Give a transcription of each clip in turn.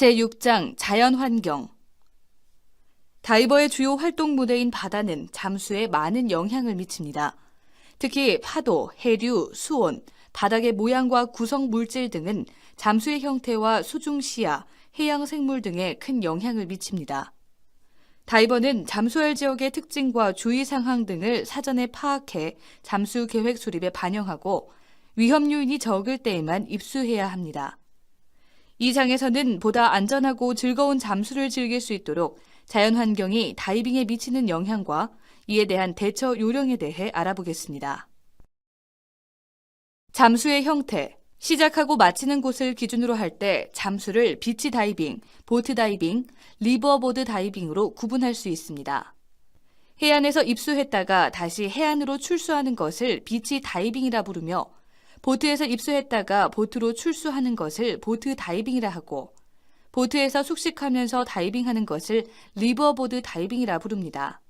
제6장 자연환경 다이버의 주요 활동 무대인 바다는 잠수에 많은 영향을 미칩니다. 특히 파도, 해류, 수온, 바닥의 모양과 구성 물질 등은 잠수의 형태와 수중 시야, 해양 생물 등에 큰 영향을 미칩니다. 다이버는 잠수할 지역의 특징과 주의 상황 등을 사전에 파악해 잠수 계획 수립에 반영하고 위험 요인이 적을 때에만 입수해야 합니다. 이 장에서는 보다 안전하고 즐거운 잠수를 즐길 수 있도록 자연 환경이 다이빙에 미치는 영향과 이에 대한 대처 요령에 대해 알아보겠습니다. 잠수의 형태. 시작하고 마치는 곳을 기준으로 할 때 잠수를 비치 다이빙, 보트 다이빙, 리버보드 다이빙으로 구분할 수 있습니다. 해안에서 입수했다가 다시 해안으로 출수하는 것을 비치 다이빙이라 부르며 보트에서 입수했다가 보트로 출수하는 것을 보트 다이빙이라 하고 보트에서 숙식하면서 다이빙하는 것을 리버보드 다이빙이라 부릅니다.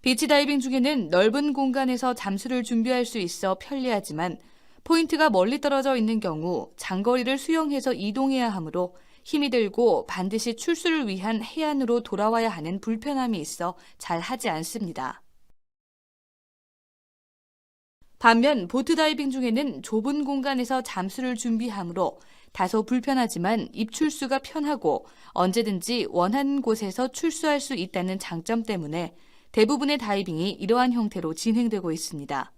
비치 다이빙 중에는 넓은 공간에서 잠수를 준비할 수 있어 편리하지만 포인트가 멀리 떨어져 있는 경우 장거리를 수영해서 이동해야 하므로 힘이 들고 반드시 출수를 위한 해안으로 돌아와야 하는 불편함이 있어 잘 하지 않습니다. 반면 보트 다이빙 중에는 좁은 공간에서 잠수를 준비하므로 다소 불편하지만 입출수가 편하고 언제든지 원하는 곳에서 출수할 수 있다는 장점 때문에 대부분의 다이빙이 이러한 형태로 진행되고 있습니다.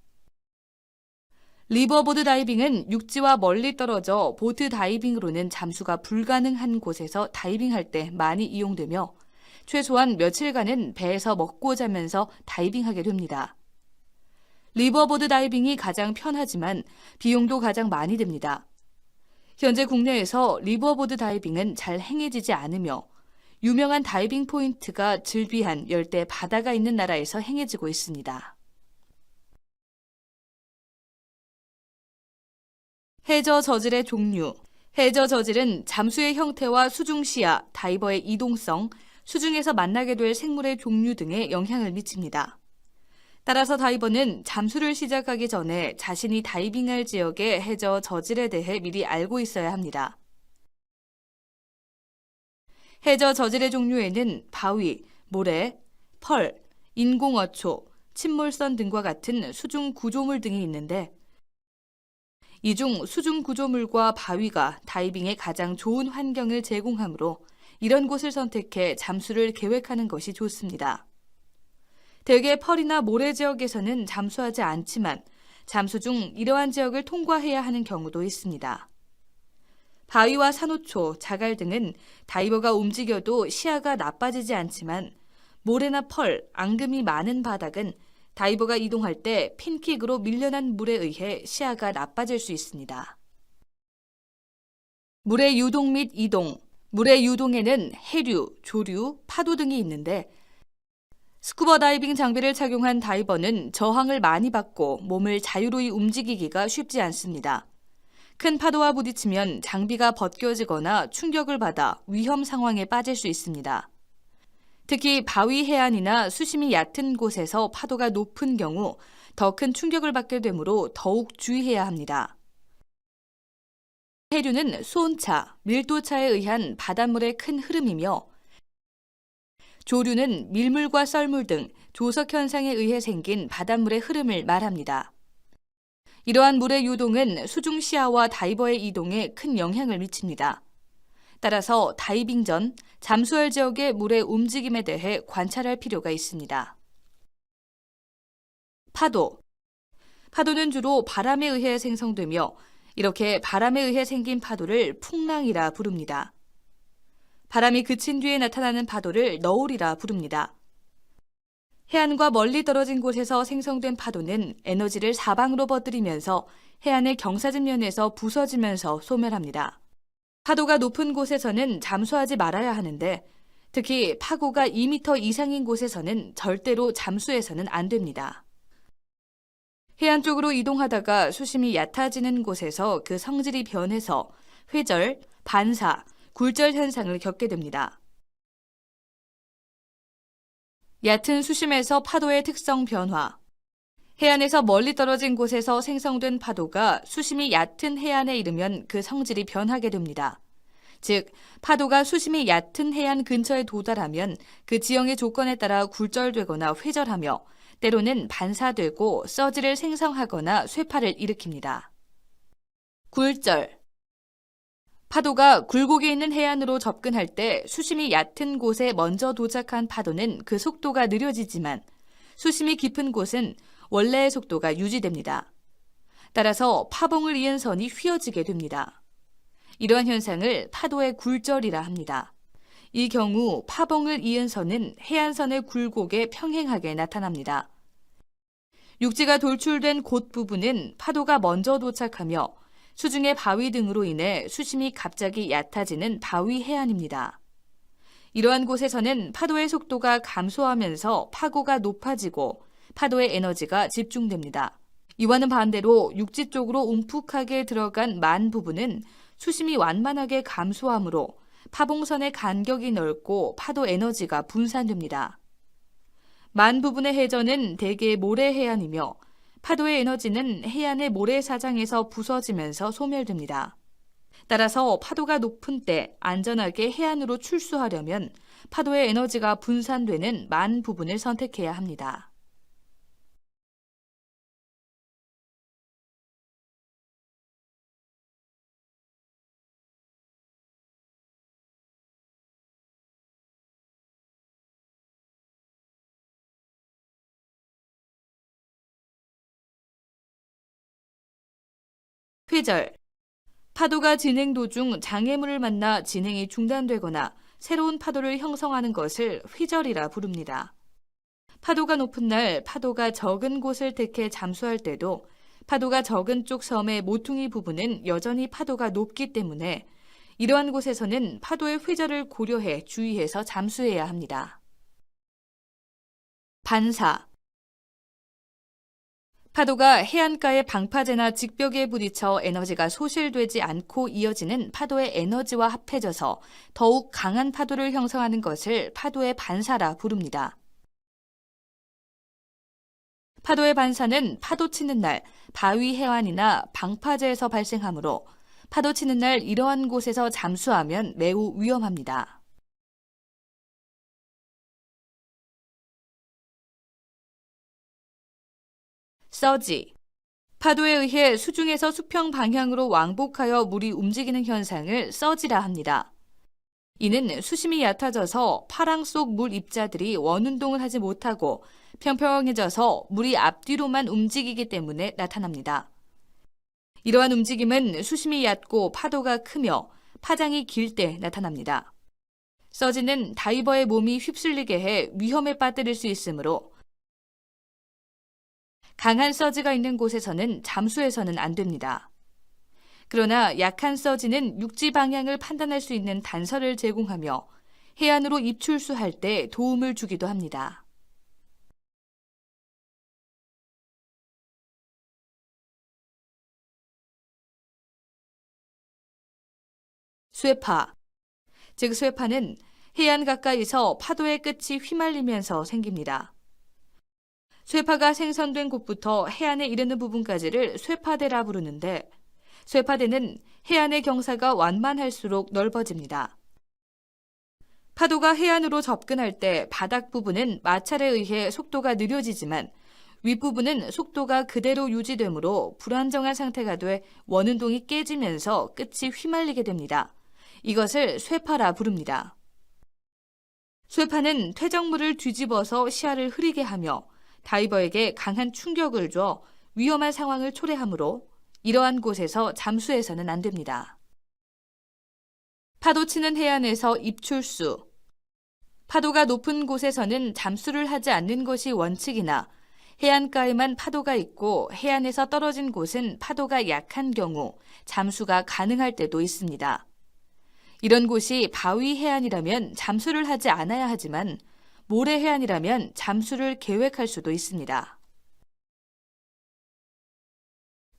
리버보드 다이빙은 육지와 멀리 떨어져 보트 다이빙으로는 잠수가 불가능한 곳에서 다이빙할 때 많이 이용되며 최소한 며칠간은 배에서 먹고 자면서 다이빙하게 됩니다. 리버보드 다이빙이 가장 편하지만 비용도 가장 많이 듭니다. 현재 국내에서 리버보드 다이빙은 잘 행해지지 않으며 유명한 다이빙 포인트가 즐비한 열대 바다가 있는 나라에서 행해지고 있습니다. 해저 저질의 종류 해저 저질은 잠수의 형태와 수중 시야, 다이버의 이동성, 수중에서 만나게 될 생물의 종류 등에 영향을 미칩니다. 따라서 다이버는 잠수를 시작하기 전에 자신이 다이빙할 지역의 해저 저질에 대해 미리 알고 있어야 합니다. 해저 저질의 종류에는 바위, 모래, 펄, 인공어초, 침몰선 등과 같은 수중 구조물 등이 있는데 이 중 수중 구조물과 바위가 다이빙에 가장 좋은 환경을 제공하므로 이런 곳을 선택해 잠수를 계획하는 것이 좋습니다. 대개 펄이나 모래 지역에서는 잠수하지 않지만 잠수 중 이러한 지역을 통과해야 하는 경우도 있습니다. 바위와 산호초, 자갈 등은 다이버가 움직여도 시야가 나빠지지 않지만 모래나 펄, 앙금이 많은 바닥은 다이버가 이동할 때 핀킥으로 밀려난 물에 의해 시야가 나빠질 수 있습니다. 물의 유동 및 이동. 물의 유동에는 해류, 조류, 파도 등이 있는데 스쿠버 다이빙 장비를 착용한 다이버는 저항을 많이 받고 몸을 자유로이 움직이기가 쉽지 않습니다. 큰 파도와 부딪히면 장비가 벗겨지거나 충격을 받아 위험 상황에 빠질 수 있습니다. 특히 바위 해안이나 수심이 얕은 곳에서 파도가 높은 경우 더 큰 충격을 받게 되므로 더욱 주의해야 합니다. 해류는 수온차, 밀도차에 의한 바닷물의 큰 흐름이며 조류는 밀물과 썰물 등 조석 현상에 의해 생긴 바닷물의 흐름을 말합니다. 이러한 물의 유동은 수중 시야와 다이버의 이동에 큰 영향을 미칩니다. 따라서 다이빙 전 잠수할 지역의 물의 움직임에 대해 관찰할 필요가 있습니다. 파도. 파도는 주로 바람에 의해 생성되며 이렇게 바람에 의해 생긴 파도를 풍랑이라 부릅니다. 바람이 그친 뒤에 나타나는 파도를 너울이라 부릅니다. 해안과 멀리 떨어진 곳에서 생성된 파도는 에너지를 사방으로 퍼뜨리면서 해안의 경사진면에서 부서지면서 소멸합니다. 파도가 높은 곳에서는 잠수하지 말아야 하는데 특히 파고가 2m 이상인 곳에서는 절대로 잠수해서는 안 됩니다. 해안 쪽으로 이동하다가 수심이 얕아지는 곳에서 그 성질이 변해서 회절, 반사, 굴절 현상을 겪게 됩니다. 얕은 수심에서 파도의 특성 변화. 해안에서 멀리 떨어진 곳에서 생성된 파도가 수심이 얕은 해안에 이르면 그 성질이 변하게 됩니다. 즉, 파도가 수심이 얕은 해안 근처에 도달하면 그 지형의 조건에 따라 굴절되거나 회절하며 때로는 반사되고 서지를 생성하거나 쇠파를 일으킵니다. 굴절 파도가 굴곡에 있는 해안으로 접근할 때 수심이 얕은 곳에 먼저 도착한 파도는 그 속도가 느려지지만 수심이 깊은 곳은 원래의 속도가 유지됩니다. 따라서 파봉을 이은 선이 휘어지게 됩니다. 이러한 현상을 파도의 굴절이라 합니다. 이 경우 파봉을 이은 선은 해안선의 굴곡에 평행하게 나타납니다. 육지가 돌출된 곳 부분은 파도가 먼저 도착하며 수중의 바위 등으로 인해 수심이 갑자기 얕아지는 바위 해안입니다. 이러한 곳에서는 파도의 속도가 감소하면서 파고가 높아지고 파도의 에너지가 집중됩니다. 이와는 반대로 육지 쪽으로 움푹하게 들어간 만 부분은 수심이 완만하게 감소하므로 파봉선의 간격이 넓고 파도 에너지가 분산됩니다. 만 부분의 해전은 대개 모래 해안이며 파도의 에너지는 해안의 모래사장에서 부서지면서 소멸됩니다. 따라서 파도가 높은 때 안전하게 해안으로 출수하려면 파도의 에너지가 분산되는 만 부분을 선택해야 합니다. 회절 파도가 진행 도중 장애물을 만나 진행이 중단되거나 새로운 파도를 형성하는 것을 회절이라 부릅니다. 파도가 높은 날 파도가 적은 곳을 택해 잠수할 때도 파도가 적은 쪽 섬의 모퉁이 부분은 여전히 파도가 높기 때문에 이러한 곳에서는 파도의 회절을 고려해 주의해서 잠수해야 합니다. 반사 파도가 해안가의 방파제나 직벽에 부딪혀 에너지가 소실되지 않고 이어지는 파도의 에너지와 합해져서 더욱 강한 파도를 형성하는 것을 파도의 반사라 부릅니다. 파도의 반사는 파도 치는 날 바위 해안이나 방파제에서 발생하므로 파도 치는 날 이러한 곳에서 잠수하면 매우 위험합니다. 서지. 파도에 의해 수중에서 수평 방향으로 왕복하여 물이 움직이는 현상을 서지라 합니다. 이는 수심이 얕아져서 파랑 속 물 입자들이 원운동을 하지 못하고 평평해져서 물이 앞뒤로만 움직이기 때문에 나타납니다. 이러한 움직임은 수심이 얕고 파도가 크며 파장이 길 때 나타납니다. 서지는 다이버의 몸이 휩쓸리게 해 위험에 빠뜨릴 수 있으므로 강한 서지가 있는 곳에서는 잠수해서는 안 됩니다. 그러나 약한 서지는 육지 방향을 판단할 수 있는 단서를 제공하며 해안으로 입출수할 때 도움을 주기도 합니다. 쇠파. 즉, 쇠파는 해안 가까이서 파도의 끝이 휘말리면서 생깁니다. 쇠파가 생성된 곳부터 해안에 이르는 부분까지를 쇠파대라 부르는데 쇠파대는 해안의 경사가 완만할수록 넓어집니다. 파도가 해안으로 접근할 때 바닥 부분은 마찰에 의해 속도가 느려지지만 윗부분은 속도가 그대로 유지되므로 불안정한 상태가 돼 원운동이 깨지면서 끝이 휘말리게 됩니다. 이것을 쇠파라 부릅니다. 쇠파는 퇴적물을 뒤집어서 시야를 흐리게 하며 다이버에게 강한 충격을 줘 위험한 상황을 초래하므로 이러한 곳에서 잠수해서는 안 됩니다. 파도 치는 해안에서 입출수. 파도가 높은 곳에서는 잠수를 하지 않는 것이 원칙이나 해안가에만 파도가 있고 해안에서 떨어진 곳은 파도가 약한 경우 잠수가 가능할 때도 있습니다. 이런 곳이 바위 해안이라면 잠수를 하지 않아야 하지만 모래 해안이라면 잠수를 계획할 수도 있습니다.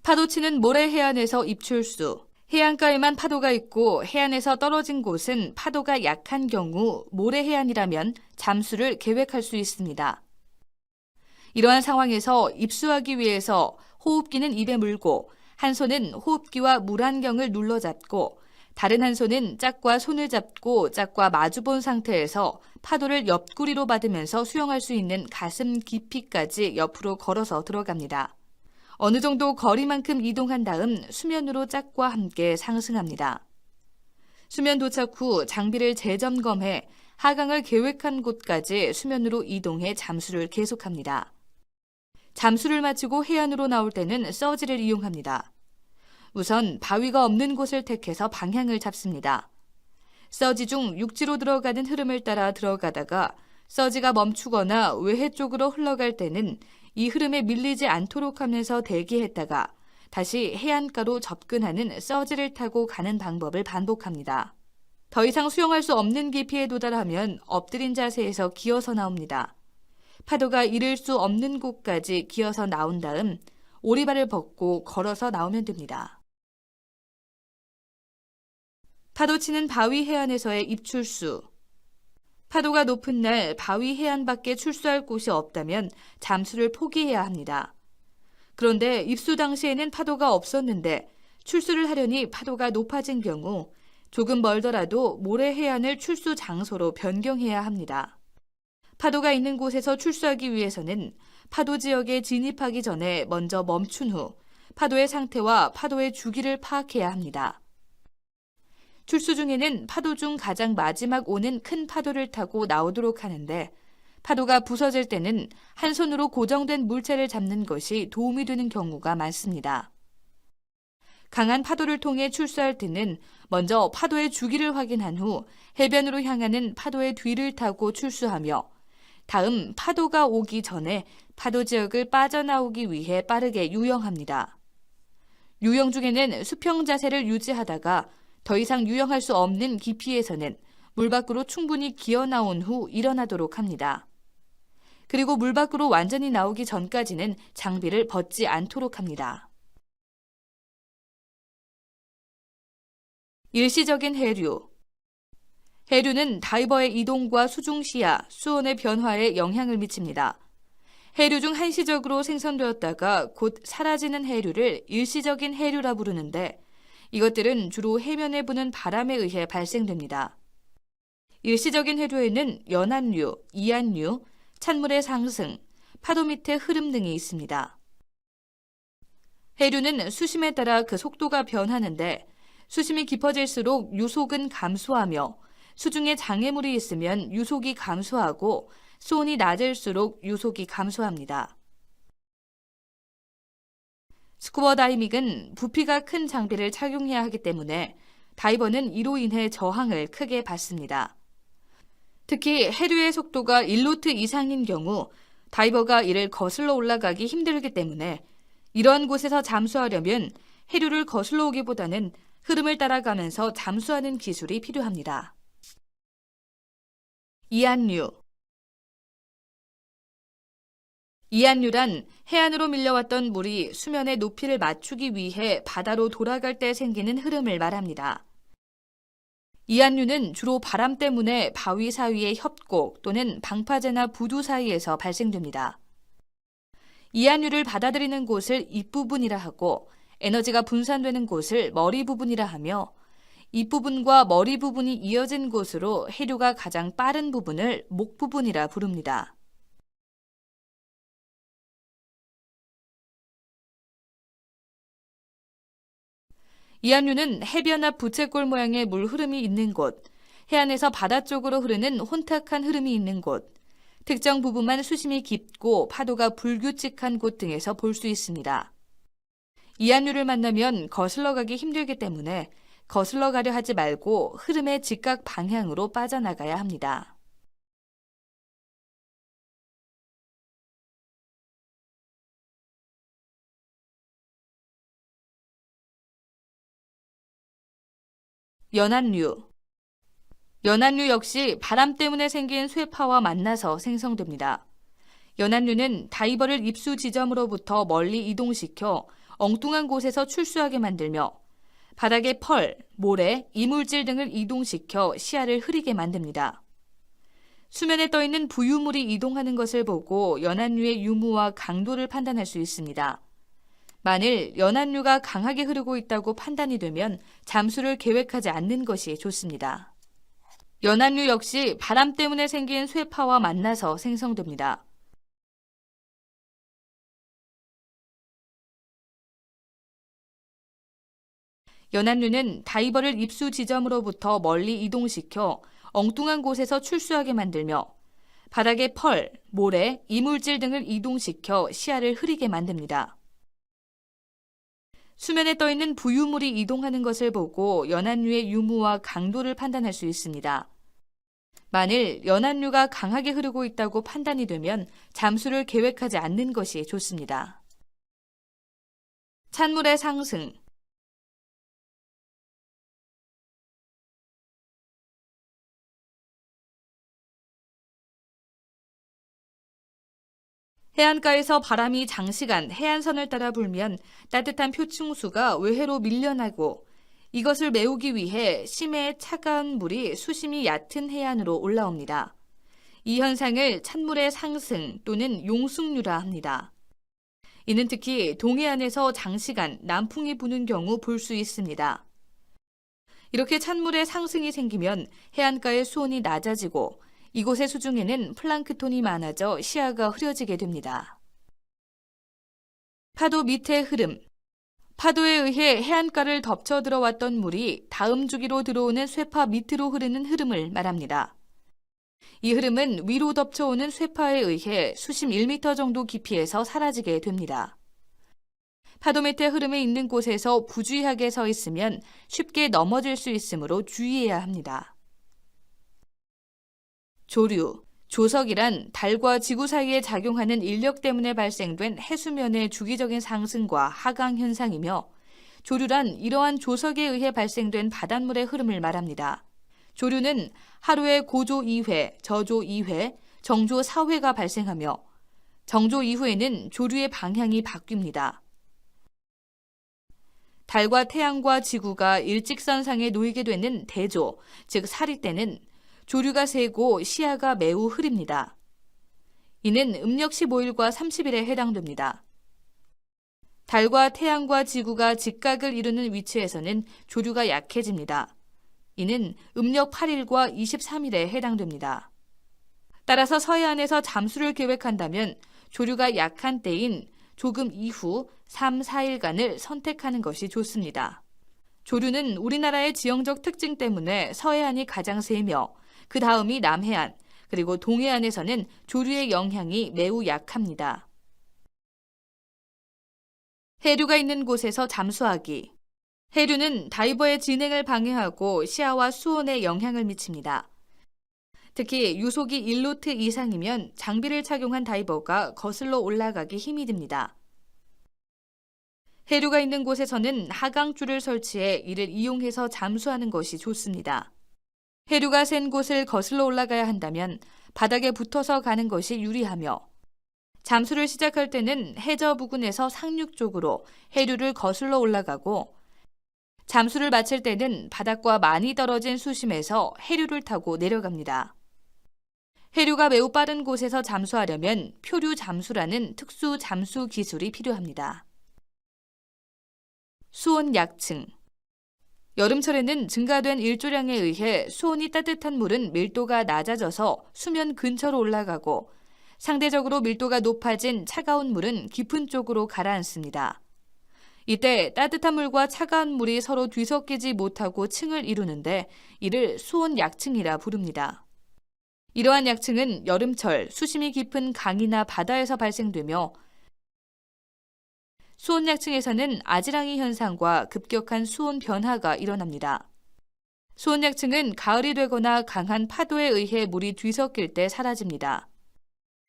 파도치는 모래 해안에서 입출수. 해안가에만 파도가 있고 해안에서 떨어진 곳은 파도가 약한 경우 모래 해안이라면 잠수를 계획할 수 있습니다. 이러한 상황에서 입수하기 위해서 호흡기는 입에 물고 한 손은 호흡기와 물안경을 눌러잡고 다른 한 손은 짝과 손을 잡고 짝과 마주본 상태에서 파도를 옆구리로 받으면서 수영할 수 있는 가슴 깊이까지 옆으로 걸어서 들어갑니다. 어느 정도 거리만큼 이동한 다음 수면으로 짝과 함께 상승합니다. 수면 도착 후 장비를 재점검해 하강을 계획한 곳까지 수면으로 이동해 잠수를 계속합니다. 잠수를 마치고 해안으로 나올 때는 서지를 이용합니다. 우선 바위가 없는 곳을 택해서 방향을 잡습니다. 서지 중 육지로 들어가는 흐름을 따라 들어가다가 서지가 멈추거나 외해 쪽으로 흘러갈 때는 이 흐름에 밀리지 않도록 하면서 대기했다가 다시 해안가로 접근하는 서지를 타고 가는 방법을 반복합니다. 더 이상 수영할 수 없는 깊이에 도달하면 엎드린 자세에서 기어서 나옵니다. 파도가 이를 수 없는 곳까지 기어서 나온 다음 오리발을 벗고 걸어서 나오면 됩니다. 파도 치는 바위 해안에서의 입출수. 파도가 높은 날 바위 해안 밖에 출수할 곳이 없다면 잠수를 포기해야 합니다. 그런데 입수 당시에는 파도가 없었는데 출수를 하려니 파도가 높아진 경우 조금 멀더라도 모래 해안을 출수 장소로 변경해야 합니다. 파도가 있는 곳에서 출수하기 위해서는 파도 지역에 진입하기 전에 먼저 멈춘 후 파도의 상태와 파도의 주기를 파악해야 합니다. 출수 중에는 파도 중 가장 마지막 오는 큰 파도를 타고 나오도록 하는데 파도가 부서질 때는 한 손으로 고정된 물체를 잡는 것이 도움이 되는 경우가 많습니다. 강한 파도를 통해 출수할 때는 먼저 파도의 주기를 확인한 후 해변으로 향하는 파도의 뒤를 타고 출수하며 다음 파도가 오기 전에 파도 지역을 빠져나오기 위해 빠르게 유영합니다. 유영 중에는 수평 자세를 유지하다가 더 이상 유영할 수 없는 깊이에서는 물 밖으로 충분히 기어 나온 후 일어나도록 합니다. 그리고 물 밖으로 완전히 나오기 전까지는 장비를 벗지 않도록 합니다. 일시적인 해류 해류는 다이버의 이동과 수중 시야, 수온의 변화에 영향을 미칩니다. 해류 중 한시적으로 생성되었다가 곧 사라지는 해류를 일시적인 해류라 부르는데 이것들은 주로 해면에 부는 바람에 의해 발생됩니다. 일시적인 해류에는 연안류, 이안류, 찬물의 상승, 파도 밑의 흐름 등이 있습니다. 해류는 수심에 따라 그 속도가 변하는데 수심이 깊어질수록 유속은 감소하며 수중에 장애물이 있으면 유속이 감소하고 수온이 낮을수록 유속이 감소합니다. 스쿠버 다이밍은 부피가 큰 장비를 착용해야 하기 때문에 다이버는 이로 인해 저항을 크게 받습니다. 특히 해류의 속도가 1노트 이상인 경우 다이버가 이를 거슬러 올라가기 힘들기 때문에 이러한 곳에서 잠수하려면 해류를 거슬러 오기보다는 흐름을 따라가면서 잠수하는 기술이 필요합니다. 이안류 이안류란 해안으로 밀려왔던 물이 수면의 높이를 맞추기 위해 바다로 돌아갈 때 생기는 흐름을 말합니다. 이안류는 주로 바람 때문에 바위 사이의 협곡 또는 방파제나 부두 사이에서 발생됩니다. 이안류를 받아들이는 곳을 입부분이라 하고 에너지가 분산되는 곳을 머리 부분이라 하며 입부분과 머리 부분이 이어진 곳으로 해류가 가장 빠른 부분을 목 부분이라 부릅니다. 이안류는 해변 앞 부채꼴 모양의 물 흐름이 있는 곳, 해안에서 바다 쪽으로 흐르는 혼탁한 흐름이 있는 곳, 특정 부분만 수심이 깊고 파도가 불규칙한 곳 등에서 볼 수 있습니다. 이안류를 만나면 거슬러 가기 힘들기 때문에 거슬러 가려 하지 말고 흐름의 직각 방향으로 빠져나가야 합니다. 연안류 연안류 역시 바람 때문에 생긴 쇠파와 만나서 생성됩니다. 연안류는 다이버를 입수 지점으로부터 멀리 이동시켜 엉뚱한 곳에서 출수하게 만들며 바닥에 펄, 모래, 이물질 등을 이동시켜 시야를 흐리게 만듭니다. 수면에 떠 있는 부유물이 이동하는 것을 보고 연안류의 유무와 강도를 판단할 수 있습니다. 만일 연안류가 강하게 흐르고 있다고 판단이 되면 잠수를 계획하지 않는 것이 좋습니다. 연안류 역시 바람 때문에 생긴 쇠파와 만나서 생성됩니다. 연안류는 다이버를 입수 지점으로부터 멀리 이동시켜 엉뚱한 곳에서 출수하게 만들며 바닥에 펄, 모래, 이물질 등을 이동시켜 시야를 흐리게 만듭니다. 수면에 떠 있는 부유물이 이동하는 것을 보고 연안류의 유무와 강도를 판단할 수 있습니다. 만일 연안류가 강하게 흐르고 있다고 판단이 되면 잠수를 계획하지 않는 것이 좋습니다. 찬물의 상승, 해안가에서 바람이 장시간 해안선을 따라 불면 따뜻한 표층수가 외해로 밀려나고 이것을 메우기 위해 심해 차가운 물이 수심이 얕은 해안으로 올라옵니다. 이 현상을 찬물의 상승 또는 용승류라 합니다. 이는 특히 동해안에서 장시간 남풍이 부는 경우 볼 수 있습니다. 이렇게 찬물의 상승이 생기면 해안가의 수온이 낮아지고 이곳의 수중에는 플랑크톤이 많아져 시야가 흐려지게 됩니다. 파도 밑의 흐름. 파도에 의해 해안가를 덮쳐 들어왔던 물이 다음 주기로 들어오는 쇠파 밑으로 흐르는 흐름을 말합니다. 이 흐름은 위로 덮쳐오는 쇠파에 의해 수심 1m 정도 깊이에서 사라지게 됩니다. 파도 밑의 흐름에 있는 곳에서 부주의하게 서 있으면 쉽게 넘어질 수 있으므로 주의해야 합니다. 조류, 조석이란 달과 지구 사이에 작용하는 인력 때문에 발생된 해수면의 주기적인 상승과 하강 현상이며 조류란 이러한 조석에 의해 발생된 바닷물의 흐름을 말합니다. 조류는 하루에 고조 2회, 저조 2회, 정조 4회가 발생하며 정조 이후에는 조류의 방향이 바뀝니다. 달과 태양과 지구가 일직선상에 놓이게 되는 대조, 즉 사리 때는 조류가 세고 시야가 매우 흐립니다. 이는 음력 15일과 30일에 해당됩니다. 달과 태양과 지구가 직각을 이루는 위치에서는 조류가 약해집니다. 이는 음력 8일과 23일에 해당됩니다. 따라서 서해안에서 잠수를 계획한다면 조류가 약한 때인 조금 이후 3, 4일간을 선택하는 것이 좋습니다. 조류는 우리나라의 지형적 특징 때문에 서해안이 가장 세며 그 다음이 남해안, 그리고 동해안에서는 조류의 영향이 매우 약합니다. 해류가 있는 곳에서 잠수하기. 해류는 다이버의 진행을 방해하고 시야와 수온에 영향을 미칩니다. 특히 유속이 1노트 이상이면 장비를 착용한 다이버가 거슬러 올라가기 힘이 듭니다. 해류가 있는 곳에서는 하강줄을 설치해 이를 이용해서 잠수하는 것이 좋습니다. 해류가 센 곳을 거슬러 올라가야 한다면 바닥에 붙어서 가는 것이 유리하며 잠수를 시작할 때는 해저 부근에서 상륙 쪽으로 해류를 거슬러 올라가고 잠수를 마칠 때는 바닥과 많이 떨어진 수심에서 해류를 타고 내려갑니다. 해류가 매우 빠른 곳에서 잠수하려면 표류 잠수라는 특수 잠수 기술이 필요합니다. 수온 약층 여름철에는 증가된 일조량에 의해 수온이 따뜻한 물은 밀도가 낮아져서 수면 근처로 올라가고 상대적으로 밀도가 높아진 차가운 물은 깊은 쪽으로 가라앉습니다. 이때 따뜻한 물과 차가운 물이 서로 뒤섞이지 못하고 층을 이루는데 이를 수온 약층이라 부릅니다. 이러한 약층은 여름철 수심이 깊은 강이나 바다에서 발생되며 수온약층에서는 아지랑이 현상과 급격한 수온 변화가 일어납니다. 수온약층은 가을이 되거나 강한 파도에 의해 물이 뒤섞일 때 사라집니다.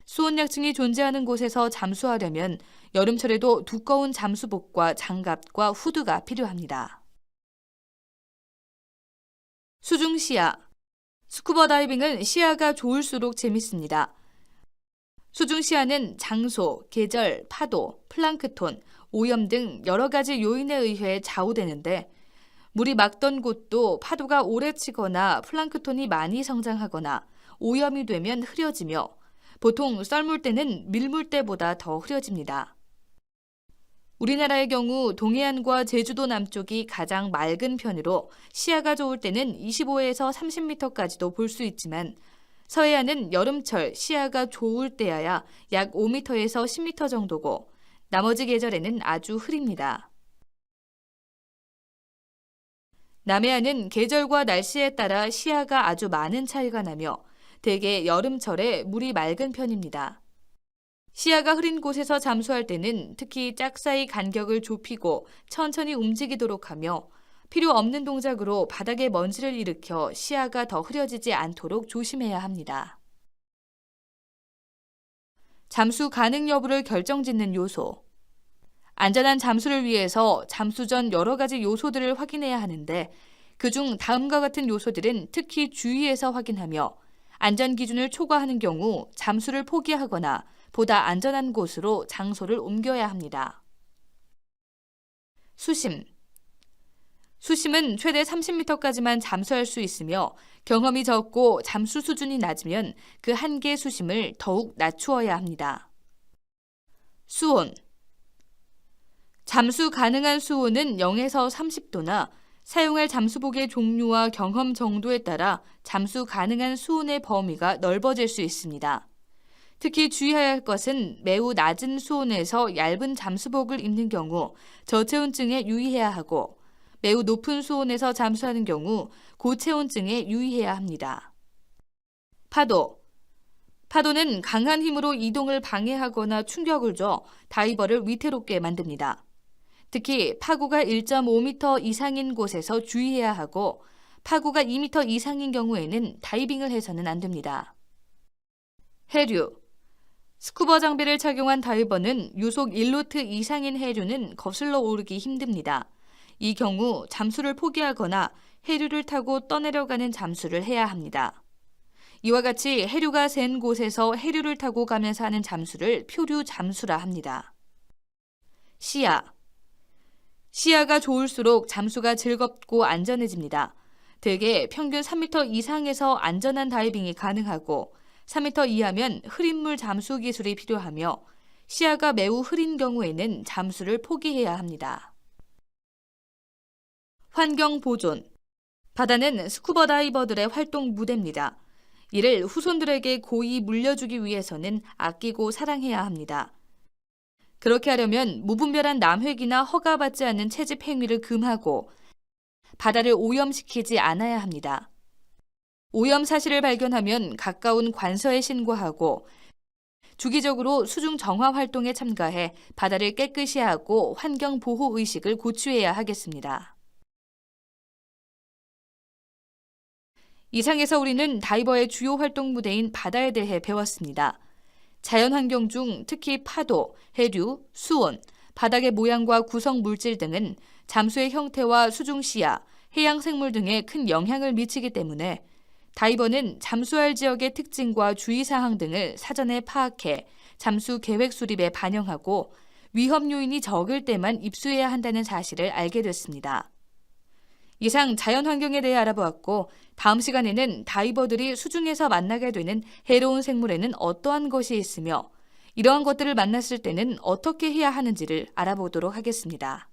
수온약층이 존재하는 곳에서 잠수하려면 여름철에도 두꺼운 잠수복과 장갑과 후드가 필요합니다. 수중 시야 스쿠버 다이빙은 시야가 좋을수록 재밌습니다. 수중 시야는 장소, 계절, 파도, 플랑크톤, 오염 등 여러 가지 요인에 의해 좌우되는데 물이 막던 곳도 파도가 오래 치거나 플랑크톤이 많이 성장하거나 오염이 되면 흐려지며 보통 썰물 때는 밀물 때보다 더 흐려집니다. 우리나라의 경우 동해안과 제주도 남쪽이 가장 맑은 편으로 시야가 좋을 때는 25에서 30m까지도 볼 수 있지만 서해안은 여름철 시야가 좋을 때야야 약 5m에서 10m 정도고 나머지 계절에는 아주 흐립니다. 남해안은 계절과 날씨에 따라 시야가 아주 많은 차이가 나며 대개 여름철에 물이 맑은 편입니다. 시야가 흐린 곳에서 잠수할 때는 특히 짝사이 간격을 좁히고 천천히 움직이도록 하며 필요 없는 동작으로 바닥에 먼지를 일으켜 시야가 더 흐려지지 않도록 조심해야 합니다. 잠수 가능 여부를 결정짓는 요소. 안전한 잠수를 위해서 잠수 전 여러 가지 요소들을 확인해야 하는데 그중 다음과 같은 요소들은 특히 주의해서 확인하며 안전 기준을 초과하는 경우 잠수를 포기하거나 보다 안전한 곳으로 장소를 옮겨야 합니다. 수심. 수심은 최대 30m까지만 잠수할 수 있으며 경험이 적고 잠수 수준이 낮으면 그 한계 수심을 더욱 낮추어야 합니다. 수온. 잠수 가능한 수온은 0에서 30도나 사용할 잠수복의 종류와 경험 정도에 따라 잠수 가능한 수온의 범위가 넓어질 수 있습니다. 특히 주의해야 할 것은 매우 낮은 수온에서 얇은 잠수복을 입는 경우 저체온증에 유의해야 하고 매우 높은 수온에서 잠수하는 경우 고체온증에 유의해야 합니다. 파도. 파도는 강한 힘으로 이동을 방해하거나 충격을 줘 다이버를 위태롭게 만듭니다. 특히 파고가 1.5m 이상인 곳에서 주의해야 하고 파고가 2m 이상인 경우에는 다이빙을 해서는 안 됩니다. 해류. 스쿠버 장비를 착용한 다이버는 유속 1노트 이상인 해류는 거슬러 오르기 힘듭니다. 이 경우 잠수를 포기하거나 해류를 타고 떠내려가는 잠수를 해야 합니다. 이와 같이 해류가 센 곳에서 해류를 타고 가면서 하는 잠수를 표류 잠수라 합니다. 시야. 시야가 좋을수록 잠수가 즐겁고 안전해집니다. 대개 평균 3m 이상에서 안전한 다이빙이 가능하고 3m 이하면 흐린 물 잠수 기술이 필요하며 시야가 매우 흐린 경우에는 잠수를 포기해야 합니다. 환경 보존. 바다는 스쿠버 다이버들의 활동 무대입니다. 이를 후손들에게 고이 물려주기 위해서는 아끼고 사랑해야 합니다. 그렇게 하려면 무분별한 남획이나 허가받지 않는 채집 행위를 금하고 바다를 오염시키지 않아야 합니다. 오염 사실을 발견하면 가까운 관서에 신고하고 주기적으로 수중 정화 활동에 참가해 바다를 깨끗이 하고 환경 보호 의식을 고취해야 하겠습니다. 이상에서 우리는 다이버의 주요 활동 무대인 바다에 대해 배웠습니다. 자연환경 중 특히 파도, 해류, 수온, 바닥의 모양과 구성 물질 등은 잠수의 형태와 수중 시야, 해양 생물 등에 큰 영향을 미치기 때문에 다이버는 잠수할 지역의 특징과 주의사항 등을 사전에 파악해 잠수 계획 수립에 반영하고 위험 요인이 적을 때만 입수해야 한다는 사실을 알게 됐습니다. 이상 자연 환경에 대해 알아보았고 다음 시간에는 다이버들이 수중에서 만나게 되는 해로운 생물에는 어떠한 것이 있으며 이러한 것들을 만났을 때는 어떻게 해야 하는지를 알아보도록 하겠습니다.